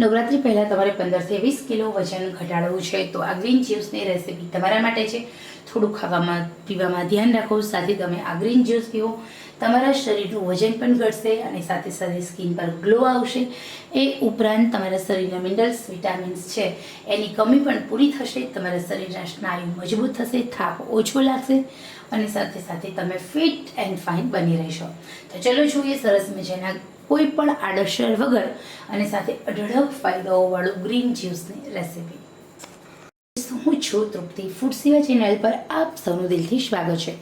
નવરાત્રી પહેલાં તમારે પંદરથી વીસ કિલો વજન ઘટાડવું છે તો આ ગ્રીન જ્યુસની રેસીપી તમારા માટે છે. થોડું ખાવામાં, પીવામાં ધ્યાન રાખો. સાથે તમે આ ગ્રીન જ્યુસ પીવો. તમારા શરીરનું વજન પણ ઘટશે અને સાથે સાથે સ્કિન પર ગ્લો આવશે. એ ઉપરાંત તમારા શરીરના મિનરલ્સ વિટામિન્સ છે, એની કમી પણ પૂરી થશે. તમારા શરીરના સ્નાયુ મજબૂત થશે, થાક ઓછો લાગશે અને સાથે સાથે તમે ફિટ એન્ડ ફાઇન બની રહેશો. તો ચલો જોઈએ સરસ મજાના કોઈ પણ આડઅસર વગર અને સાથે અઢળક ફાયદાઓવાળું ગ્રીન જ્યુસની રેસીપી. હું છું તૃપ્તિ ફૂડ સેવા ચેનલ પર આપ સૌનું દિલથી સ્વાગત છે.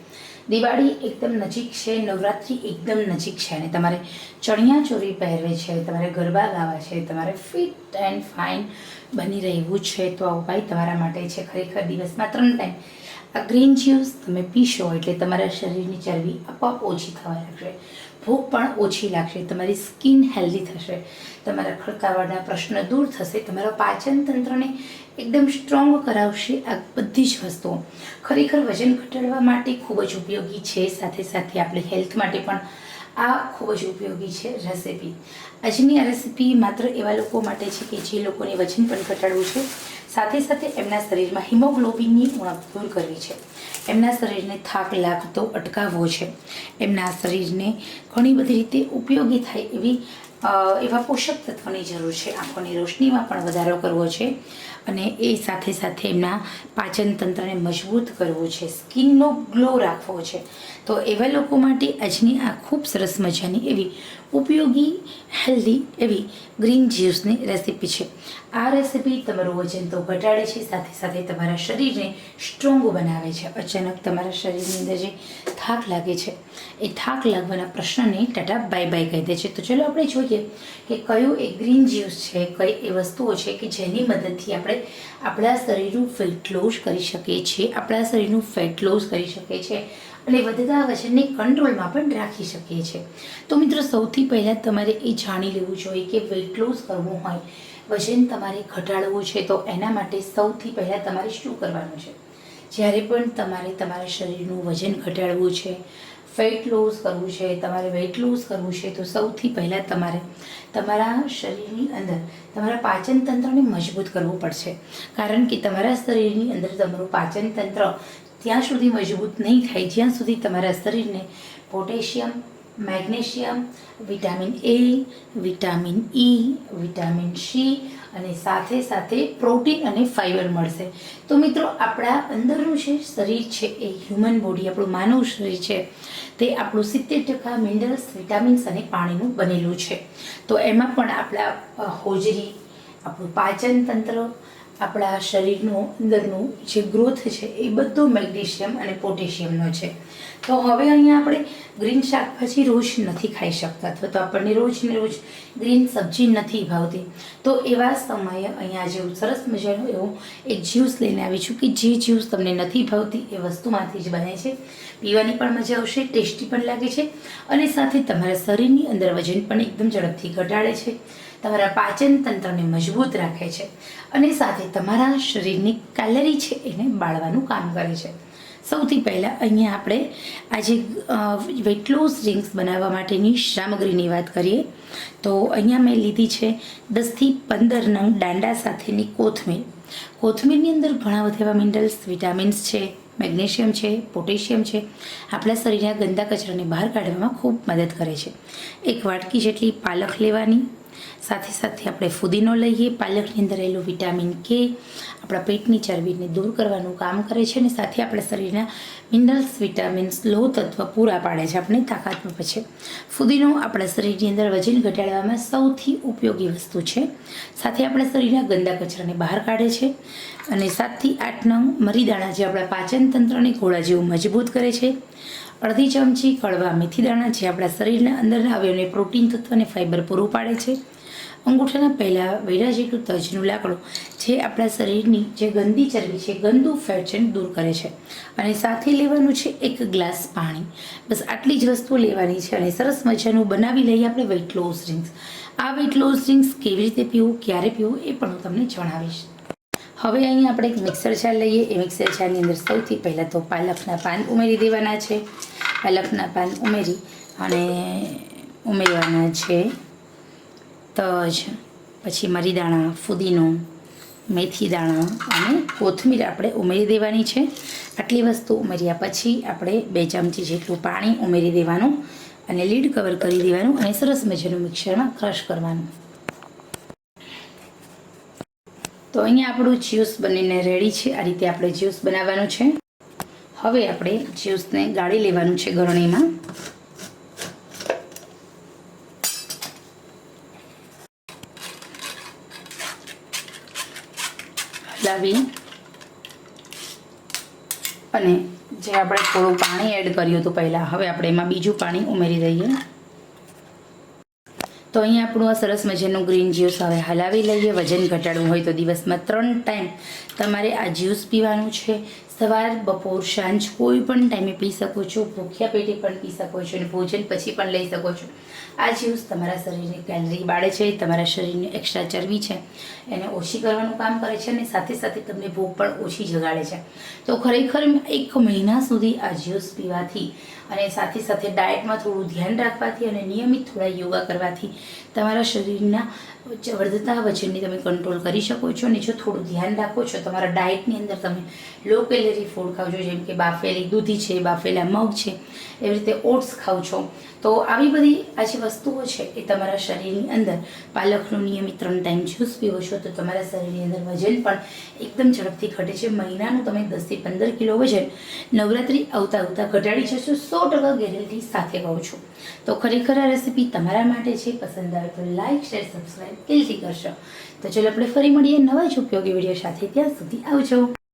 દિવાળી એકદમ નજીક છે, નવરાત્રિ એકદમ નજીક છે અને તમારે ચણિયા ચોરી પહેરવે છે, તમારે ગરબા ગાવા છે, તમારે ફિટ એન્ડ ફાઇન બની રહેવું છે, તો આ ઉપાય તમારા માટે છે. ખરેખર દિવસમાં ત્રણ ટાઈમ આ ગ્રીન જ્યુસ તમે પીશો એટલે તમારા શરીરની ચરબી આપોઆપ ઓછી થવા લાગશે. ભૂખ પણ ઓછી લાગશે, તમારી સ્કિન હેલ્ધી થશે, તમારા ખડકાવાળના પ્રશ્ન દૂર થશે, તમારા પાચન તંત્રને એકદમ સ્ટ્રોંગ કરાવશે આ બધી જ વસ્તુઓ. ખરેખર વજન ઘટાડવા માટે ખૂબ જ ઉપયોગી છે, સાથે સાથે આપણે હેલ્થ માટે પણ આ ખૂબ જ ઉપયોગી છે રેસીપી આજની આ રેસીપી માત્ર એવા લોકો માટે છે કે જે લોકોને વજન પણ ઘટાડવું છે, સાથે સાથે એમના શરીરમાં હિમોગ્લોબિનની ઉણપ દૂર કરવી છે. એમના શરીરને થાક લાગતો અટકાવવો છે. એમના શરીરને ઘણી બધી રીતે ઉપયોગી થાય એવી એવા પોષક તત્વોની જરૂર છે. આંખોની રોશનીમાં પણ વધારો કરવો છે અને એ સાથે સાથે એમના પાચન તંત્રને મજબૂત કરવું છે. સ્કિનનો ગ્લો રાખવો છે. તો એવા લોકો માટે આજની આ ખૂબ સરસ મજાની એવી ઉપયોગી, હેલ્ધી એવી ગ્રીન જ્યુસની રેસીપી છે. આ રેસીપી તમારું વજન તો ઘટાડે છે, સાથે સાથે તમારા શરીરને સ્ટ્રોંગ બનાવે છે. અચાનક તમારા શરીરની અંદર જે થાક લાગે છે, એ થાક લાગવાના પ્રશ્નને ટાટા બાય બાય કહી દે છે. તો ચલો આપણે જોઈએ કે કયું એ ગ્રીન જ્યુસ છે, કઈ એ વસ્તુઓ છે કે જેની મદદથી આપણે આપણા શરીરનું ફેટ લોસ કરી શકીએ છીએ, આપણા શરીરનું ફેટ લોસ કરી શકીએ છીએ અને વધતા વજનને કંટ્રોલમાં પણ રાખી શકીએ છીએ. તો મિત્રો, સૌથી પહેલાં તમારે એ જાણી લેવું જોઈએ કે વેટ લોસ કરવું હોય, વજન તમારે ઘટાડવું છે, તો એના માટે સૌથી પહેલાં તમારે શું કરવાનું છે? જ્યારે પણ તમારે તમારા શરીરનું વજન ઘટાડવું છે ફેટ લોસ કરવું છે, તમારે વેઇટ લોસ કરવું છે, તો સૌથી પહેલાં તમારે તમારા શરીરની અંદર, તમારા પાચન તંત્રને મજબૂત કરવું પડશે. કારણ કે તમારા શરીરની અંદર તમારું પાચન તંત્ર ત્યાં સુધી મજબૂત નહીં થાય, જ્યાં સુધી તમારા શરીરને potassium, magnesium, vitamin A vitamin E vitamin C અને સાથે સાથે પ્રોટીન અને ફાઇબર મળશે. તો મિત્રો, આપણા અંદરનું જે શરીર છે, એ હ્યુમન બોડી આપણું માનવ શરીર છે, તે આપણું સિત્તેર ટકા મિનરલ્સ વિટામિન્સ અને પાણીનું બનેલું છે. તો એમાં પણ આપણા હોજરી, આપણું પાચન તંત્ર આપણા શરીરનું, અંદરનું જે ગ્રોથ છે એ બધું મેગ્નેશિયમ અને પોટેશિયમનો છે. તો હવે અહીંયા આપણે ગ્રીન શાકભાજી રોજ નથી ખાઈ શકતા. અથવા તો આપણને રોજ ને રોજ ગ્રીન સબ્જી નથી ભાવતી. તો એવા સમયે અહીંયા જેવું સરસ મજાનું એવું એક જ્યુસ લઈને આવી છું કે જે જ્યુસ તમને નથી ભાવતી એ વસ્તુમાંથી જ બને છે. પીવાની પણ મજા આવશે, ટેસ્ટી પણ લાગે છે અને સાથે તમારા શરીરની અંદર વજન પણ એકદમ ઝડપથી ઘટાડે છે. તમારા પાચન તંત્રને મજબૂત રાખે છે અને સાથે તમારા શરીરની કેલરી છે એને બાળવાનું કામ કરે છે. સૌથી પહેલાં અહીંયા આપણે આજે વેટ લોસ ડ્રિંક્સ બનાવવા માટેની સામગ્રીની વાત કરીએ. તો અહીંયા મેં લીધી છે દસથી પંદર નંગ દાંડા સાથેની કોથમીર. કોથમીરની અંદર ઘણા બધા એવા મિનરલ્સ વિટામિન્સ છે, મેગ્નેશિયમ છે, પોટેશિયમ છે, આપણા શરીરના ગંદા કચરાને બહાર કાઢવામાં ખૂબ મદદ કરે છે. એક વાટકી જેટલી પાલક લેવાની સાથે સાથે આપણે ફુદીનો લઈએ, પાલકની અંદર રહેલું વિટામિન કે આપણા પેટની ચરબીને દૂર કરવાનું કામ કરે છે અને સાથે આપણા શરીરના મિનરલ્સ, વિટામિન્સ, લોહ તત્વ પૂરા પાડે છે આપણે તાકાત આપે છે ફુદીનો આપણા શરીરની અંદર વજન ઘટાડવામાં સૌથી ઉપયોગી વસ્તુ છે. સાથે આપણા શરીરના ગંદા કચરાને બહાર કાઢે છે અને સાતથી આઠ નંગ મરીદાણા જે આપણા પાચન તંત્રને ઘોડા જેવું મજબૂત કરે છે. અડધી ચમચી કડવા મેથી દાણા જે આપણા શરીરના અંદરના અવયવને પ્રોટીન તત્વ અને ફાઇબર પૂરું પાડે છે. અંગૂઠાના પહેલાં વૈરા જેટલું તજનું લાકડું જે આપણા શરીરની જે ગંદી ચરબી છે, ગંદુ ફેટ છે દૂર કરે છે. અને સાથે લેવાનું છે એક ગ્લાસ પાણી. બસ આટલી જ વસ્તુ લેવાની છે અને સરસ મજાનું બનાવી લઈએ આપણે વેઇટ લોસ ડ્રિંક્સ આ વેઇટ લોસ ડ્રિંક્સ કેવી રીતે પીવું, ક્યારે પીવું એ પણ હું તમને જણાવીશ. હવે અહીંયા આપણે એક મિક્સર જાર લઈએ. એ મિક્સર જારની અંદર સૌથી પહેલાં તો પાલકના પાન ઉમેરી દેવાના છે. પાલકના પાન ઉમેરી અને ઉમેરવાના છે તજ, પછી મરી દાણા ફુદીનો, મેથી દાણા અને કોથમીર આપણે ઉમેરી દેવાની છે. આટલી વસ્તુ ઉમેર્યા પછી આપણે બે ચમચી જેટલું પાણી ઉમેરી દેવાનું અને લીડ કવર કરી દેવાનું અને સરસ મજાનું મિક્સરમાં ક્રશ કરવાનું. તો અહીંયા આપણું જ્યુસ બનીને રેડી છે. આ રીતે આપણે જ્યુસ બનાવવાનું છે. હવે આપણે જ્યુસને ગાળી લેવાનું છે ગરણીમાં હલાવી અને જે આપણે થોડું પાણી એડ કર્યું હતું પહેલાં, હવે આપણે એમાં બીજું પાણી ઉમેરી દઈએ. તો અહીંયા આપણું આ સરસ મજાનું ગ્રીન જ્યુસ હવે હલાવી લઈએ. વજન ઘટાડવું હોય તો દિવસમાં ત્રણ ટાઈમ તમારે આ જ્યુસ પીવાનું છે. સવાર, બપોર, સાંજ કોઈ પણ ટાઈમે પી શકો છો. ભૂખ્યા પેટે પણ પી શકો છો અને ભોજન પછી પણ લઈ શકો છો. આ જ્યુસ તમારા શરીરને કેલરી બાળે છે, તમારા શરીરની એક્સ્ટ્રા ચરબી છે, એને ઓછી કરવાનું કામ કરે છે અને સાથે સાથે તમને ભૂખ પણ ઓછી જગાડે છે. તો ખરેખર એક મહિના સુધી આ જ્યુસ પીવાથી અને સાથે સાથે ડાયટમાં થોડું ધ્યાન રાખવાથી અને નિયમિત થોડા યોગા કરવાથી તમારા શરીરના વધતા વજનને તમે કંટ્રોલ કરી શકો છો. અને જો થોડું ધ્યાન રાખો છો, તમારા ડાયટની અંદર તમે લો કેલરી ફૂડ ખાવ છો, જેમ કે બાફેલી દૂધી છે, બાફેલા મગ છે, એવી રીતે ઓટ્સ ખાવ છો, તો આવી બધી આ જે વસ્તુઓ છે એ તમારા શરીરની અંદર પાલકનું નિયમિત ત્રણ ટાઈમ જ્યુસ પીવો છો, તો તમારા શરીરની અંદર વજન પણ એકદમ ઝડપથી ઘટે છે. મહિનાનું તમે દસથી પંદર કિલો વજન નવરાત્રિ આવતા આવતા ઘટાડી જશો. સો ટકા ગેરંટી સાથે કહું છું. તો ખરેખર આ રેસીપી તમારા માટે છે. પસંદ આવે તો લાઇક શેર સબસ્ક્રાઈબ દિલથી કરશો. તો ચલો આપણે ફરી મળીએ નવા જ ઉપયોગી વીડિયો સાથે. ત્યાં સુધી આવજો.